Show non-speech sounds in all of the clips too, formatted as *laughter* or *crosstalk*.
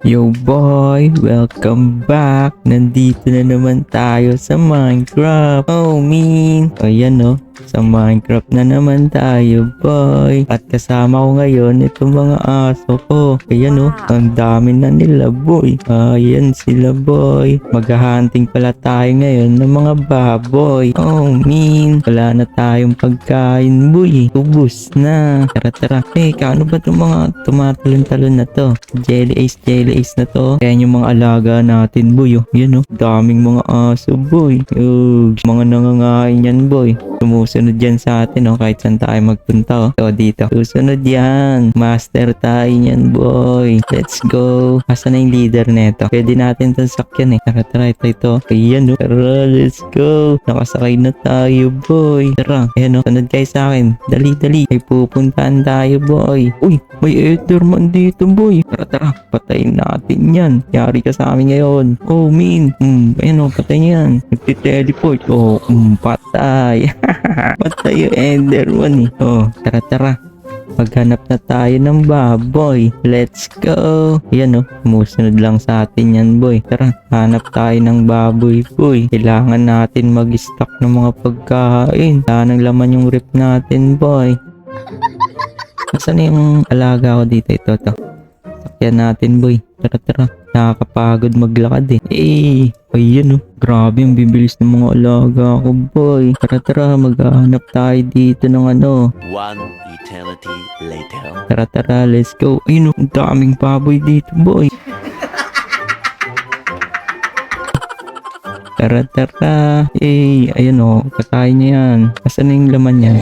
Yo boy, welcome back. Nandito na naman tayo sa Minecraft. Oh min. Ayan no, sa Minecraft na naman tayo boy. At kasama ko ngayon itong mga aso ko. Ayan no, ang dami na nila boy. Ayan sila boy. Maghahunting pala tayo ngayon ng mga baboy. Oh min, wala na tayong pagkain boy. Ubus na. Tara tara. Eh, kaano ba itong mga tumatalon-talon na to? Jelly Ace, Jelly Ace na to. Kaya yung mga alaga natin boy. Oh. Yan oh, daming mga aso boy. Yung mga nangangain yan boy. Sumusunod yan sa atin oh, kahit saan tayo magpunta oh. Dito. Susunod yan. Master tayo yan boy. Let's go. Asa na yung leader neto? Pwede natin itong sakyan eh. Tara tara ito. Ayan oh. Tara let's go. Nakasakay na tayo boy. Tara. Ayan oh. Sunod kayo sa akin. Dali dali. May pupuntahan tayo boy. Uy. May Etherman dito boy. Tara tara. Patayin natin yan. Yari ka sa amin ngayon. Oh min. Hmm. Ayan oh. Patay niya yan. Nagtiteleport. Oh. Hmm. Patay. *laughs* *laughs* patay yung Enderman eh. Oh. Tara tara. Maghanap na tayo ng baboy. Let's go. Yan oh. Sumusunod lang sa atin yan boy. Tara. Hanap tayo ng baboy boy. Kailangan natin mag-stock ng mga pagkain. Wala nang laman yung rip natin boy. Nasaan na yung alaga ko dito? Ito, ito. Sakyan natin, boy. Tara, tara. Nakakapagod maglakad eh. Eh, ayun oh. Grabe ang bibilis ng mga alaga ko, boy. Tara, tara. Maghahanap tayo dito ng ano. One eternity later. Tara, tara. Let's go. Ayun oh. Ang daming baboy dito, boy. Tara, tara. Eh, ayun oh. Kakain niya yan. Asan na yung laman niya?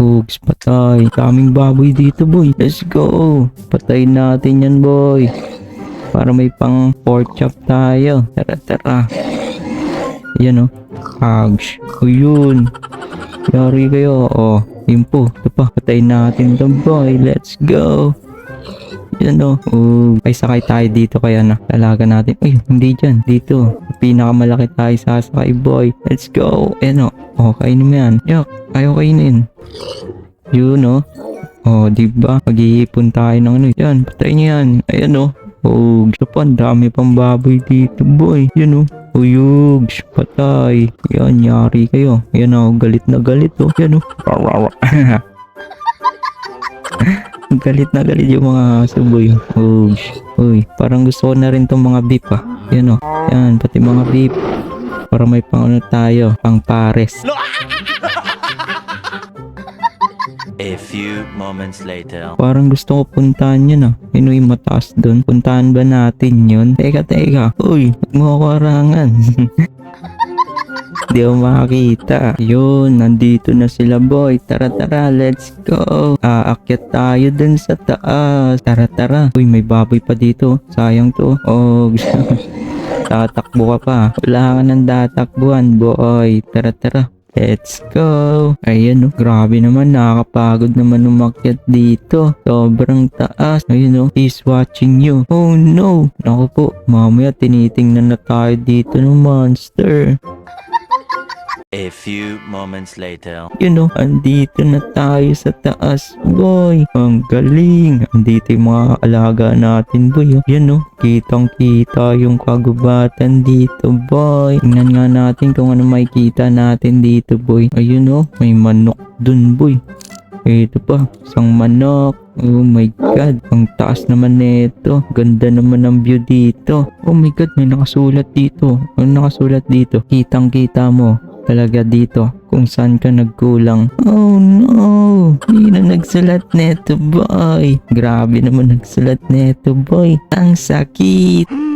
Hugs, patay. Daming baboy dito, boy. Let's go. Patayin natin yan, boy. Para may pang pork chop tayo. Tara, tara. Yan, oh. Hugs. O, yun. Yari kayo. Oh, yun po. Ito pa. Patayin natin to, boy. Let's go. Yan o. Oh. Ay, sakay tayo dito kaya na. Talaga natin. Ay, hindi dyan. Dito. Pinakamalaki tayo sasakay, boy. Let's go. Ayan o. Oh, kainin mo yan. Yak, ayaw kainin. Yun o. Oh, di ba? Mag-iipon tayo ng ano. Yan, patay niyo yan. Ayan o. Oh, gusto pa, ang dami pang baboy dito, boy. Yan o. Uyugs, patay. Yan, yari kayo. Yan o, galit na galit o. Yan o. *laughs* galit na galit yung mga suboy. Uy, uy, parang gusto na rin tong mga beef ah. Yan o. Yan, pati mga beef. Para may pang ano tayo, pang pares. *laughs* A few moments later. Parang gusto ko puntahan yun ah. Yung mataas doon. Puntahan ba natin yun? Teka, teka. Uy, mo ako arangan. *laughs* Hindi ako makakita. Yun, nandito na sila boy. Tara tara, let's go. Aakyat tayo dun sa taas. Tara tara. Uy, may baboy pa dito. Sayang to. Oh. *laughs* Tatakbo ka pa. Wala ka nang tatakbuhan, boy. Tara tara. Let's go. Ayan oh, grabe naman. Nakakapagod naman umakyat dito. Sobrang taas. Ayun oh, he's watching you. Oh no. Naku po, mamaya tinitingnan na tayo dito ng monster. A few moments later. Yun know, andito na tayo sa taas, boy. Ang galing. Andito yung mga alaga natin, boy. Oh. Yan no, kitang kita yung kagubatan dito, boy. Tingnan nga natin kung ano makikita natin dito, boy. Ayun no, may manok dun, boy. Ito pa, isang manok. Oh my god, ang taas naman nito. Ganda naman ng view dito. Oh my god, may nakasulat dito. Ano nakasulat dito? Kitang kita mo talaga dito kung saan ka nagkulang. Oh no! Hindi na nagsulat neto boy. Grabe naman nagsulat neto boy. Ang sakit.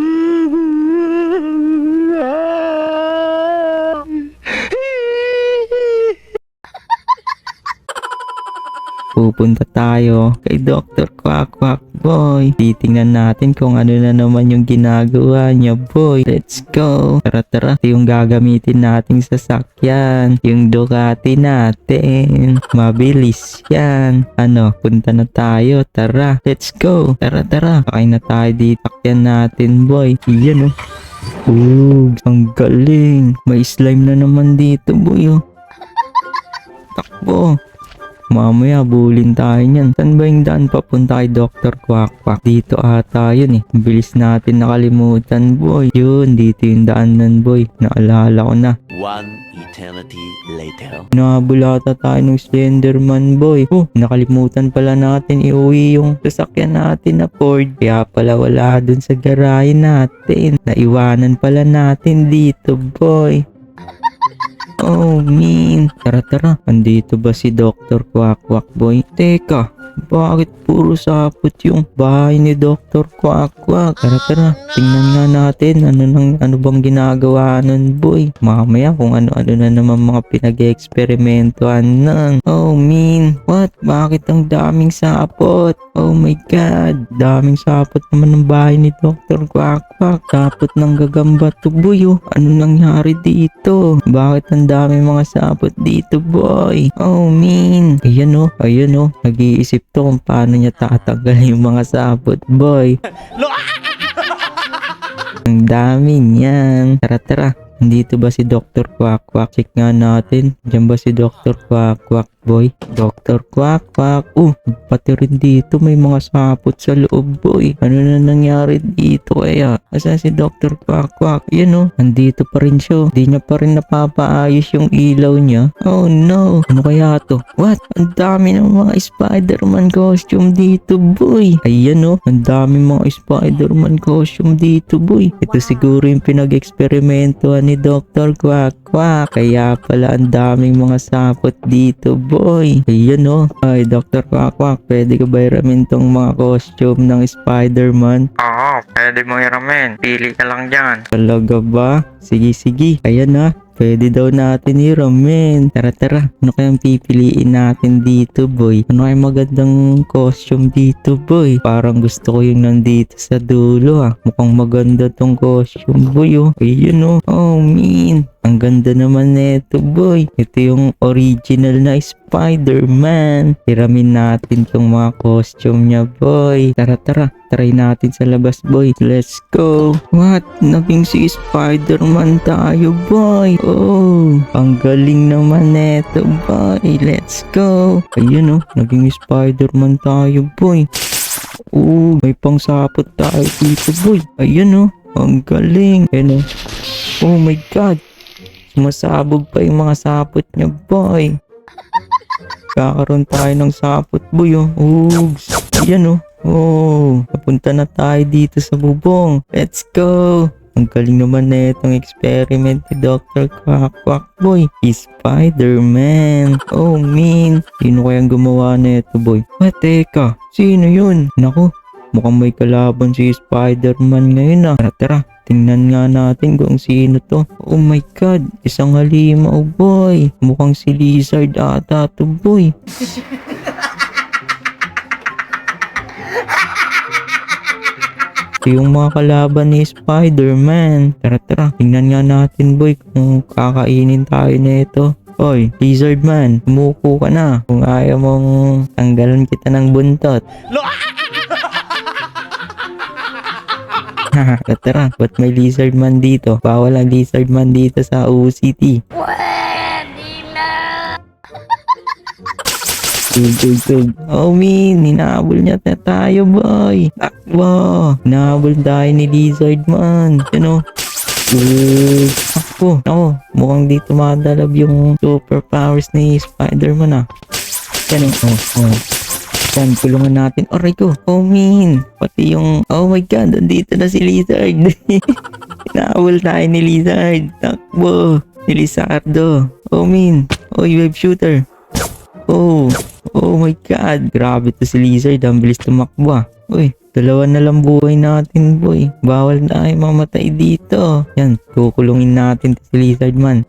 Pupunta tayo kay Dr. Quack Quack Boy. Titingnan natin kung ano na naman yung ginagawa niya boy. Let's go. Tara tara. Ito yung gagamitin nating sasakyan. Yung Ducati natin. Mabilis yan. Ano, punta na tayo. Tara. Let's go. Tara tara. Sakay na tayo dito. Sakyan natin boy. Iyan oh. Ooh, ang galing. May slime na naman dito boy oh. Takbo. Mamaya bulin tayo niyan. Saan ba yung daan papunta kay Dr. Quack Quack? Dito ata yun eh. Bilis natin nakalimutan boy. Yun, dito yung daan nun boy. Naalala ko na. One eternity later. Nahabol ata tayo ng Slenderman boy. Oh, nakalimutan pala natin iuwi yung sasakyan natin na Ford. Kaya pala wala dun sa garahe natin. Naiwanan pala natin dito boy. Oh, mean. Tara, tara. Andito ba si Dr. Quack Quack Boy? Teka, bakit puro sapot yung bahay ni Dr. Quack Quack? Tara, tara. Tingnan nga natin ano, nang, ano bang ginagawa nun, boy. Mamaya kung ano-ano na naman mga pinag-eksperimentuhan nun. Oh, mean. What? Bakit ang daming sapot? Oh my God. Daming sapot naman ng bahay ni Dr. Quack Quack. Sapot ng gagamba to, boy. Oh. Ano nangyari dito? Bakit ang daming mga sapot dito, boy? Oh, mean. Ayan oh. Ayan oh. Nag-iisip to kung paano niya tatanggal yung mga sapot, boy. *laughs* Ang dami niyan. Tara, tara. Nandito ba si Dr. Quack Quack? Check nga natin. Diyan ba si Dr. Quack Quack boy? Dr. Quack Quack. Oh, pati rin dito may mga sapot sa loob boy. Ano na nangyari dito kaya? Asa si Dr. Quack Quack? Yan oh. Nandito pa rin siya. Di niya pa rin napapaayos yung ilaw niya. Oh no. Ano kaya to? What? Ang dami ng mga Spider-Man costume dito boy. Ayan oh. Ang dami mga Spider-Man costume dito boy. Ito siguro yung pinag-eksperimentuhan ni Dr. Quack. Kaya pala ang daming mga sapot dito boy. Ayan oh. Ay Dr. Quack, pwede ka ba iramin tong mga costume ng Spider-Man? Oo, pwede mo iramin. Pili ka lang dyan. Talaga ba? Sige sige. Ayan na. Pwede daw natin iramin. Tara tara. Ano kayang pipiliin natin dito boy? Ano kayang magandang costume dito boy? Parang gusto ko yung nandito sa dulo ah. Mukhang maganda tong costume boy oh. Ayun oh. Oh mean. Ang ganda naman nito boy. Ito yung original na Spider-Man. Hiramin natin tong mga costume niya boy. Tara tara. Try natin sa labas boy. Let's go. What? Naging si Spider-Man tayo boy. Oh. Ang galing naman neto boy. Let's go. Ayun oh. Naging Spider-Man tayo boy. Oh, may pangsapot tayo dito boy. Ayun oh. Ang galing. Ayun oh. Oh my god. Sumasabog pa yung mga sapot niya, boy. Kakaroon tayo ng sapot, boy, oh. Oogs. Ayan, oh. Oh, papunta na tayo dito sa bubong. Let's go. Ang galing naman na itong experiment ni Dr. Quack Quack Boy. Spider-Man. Oh, man. Sino kayang gumawa na ito, boy? Ah, teka. Sino yun? Naku, mukhang may kalaban si Spider-Man ngayon ah. Tara, tara. Tingnan nga natin kung sino to. Oh my god, isang halimaw boy. Mukhang si Lizard ata to boy. Yung mga kalaban ni Spider-Man. Tara tara, tingnan nga natin boy kung kakainin tayo na ito. Hoy, Lizard Man, umuko ka na kung ayaw mong tanggalan kita ng buntot. Haha, *laughs* tara, ba't may lizard man dito? Bawal ang lizard man dito sa UCT. Tug, tug, tug. Oh, min, hinahabol niya na tayo, boy. Takbo. Hinahabol tayo ni lizard man. Ano? Tug. Takbo. Ako, mukhang dito madalab yung superpowers ni Spider-Man ah. Yan oh, oh. Yan, kulungan natin. Aray ko. Oh. Pati yung... Oh my God, andito na si Lizard. *laughs* Inaawal tayo ni Lizard. Takbo. Ni Lizardo. Oh. Oh, web shooter. Oh. Oh my God. Grabe to si Lizard. Ang bilis tumakbo ah. Uy, dalawa na lang buhay natin, boy. Bawal na tayo mamatay dito. Yan, kukulungin natin si Lizard man.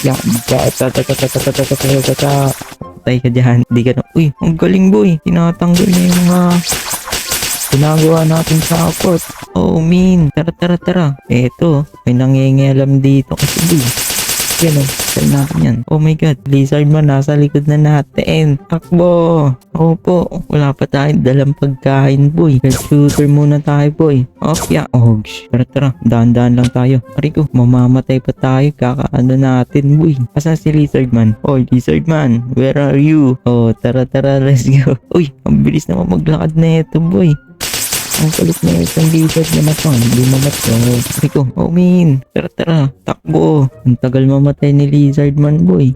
Yan, ta ta ta ta ta ta ta ta ta ta Patay ka dyan. Di ka na. Uy, ang galing boy. Tinatanggal niya yung mga ginagawa natin sa apot. Oh, min. Tara, tara, tara. Eto, may nangingialam dito kasi boy. Yan o. Patay natin yan. Oh my god, lizard man nasa likod na natin. Takbo! Ako po, wala pa tayong dalang pagkain boy. Red shooter muna tayo boy. Opya. Oh, sh- tara tara, dahan-dahan lang tayo. Ariko, mamamatay pa tayo. Kakaano natin boy. Asan si lizard man? Oh, lizard man, where are you? Oh, tara tara, let's go. Uy, ang bilis naman maglakad na ito boy. Ang kulit na isang lizard na naman. Hindi mamatay. Rico, oh min. Tara tara, takbo. Ang tagal mamatay ni lizard man boy.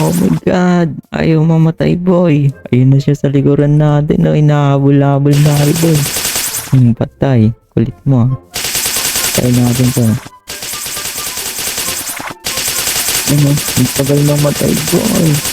Oh my god. Ayaw mamatay boy. Ayun na siya sa likuran natin. Oh, inahabol-habol na tayo boy. Hmm, patay. Kulit mo. ah. Patay natin to. Ano, ang tagal mamatay boy.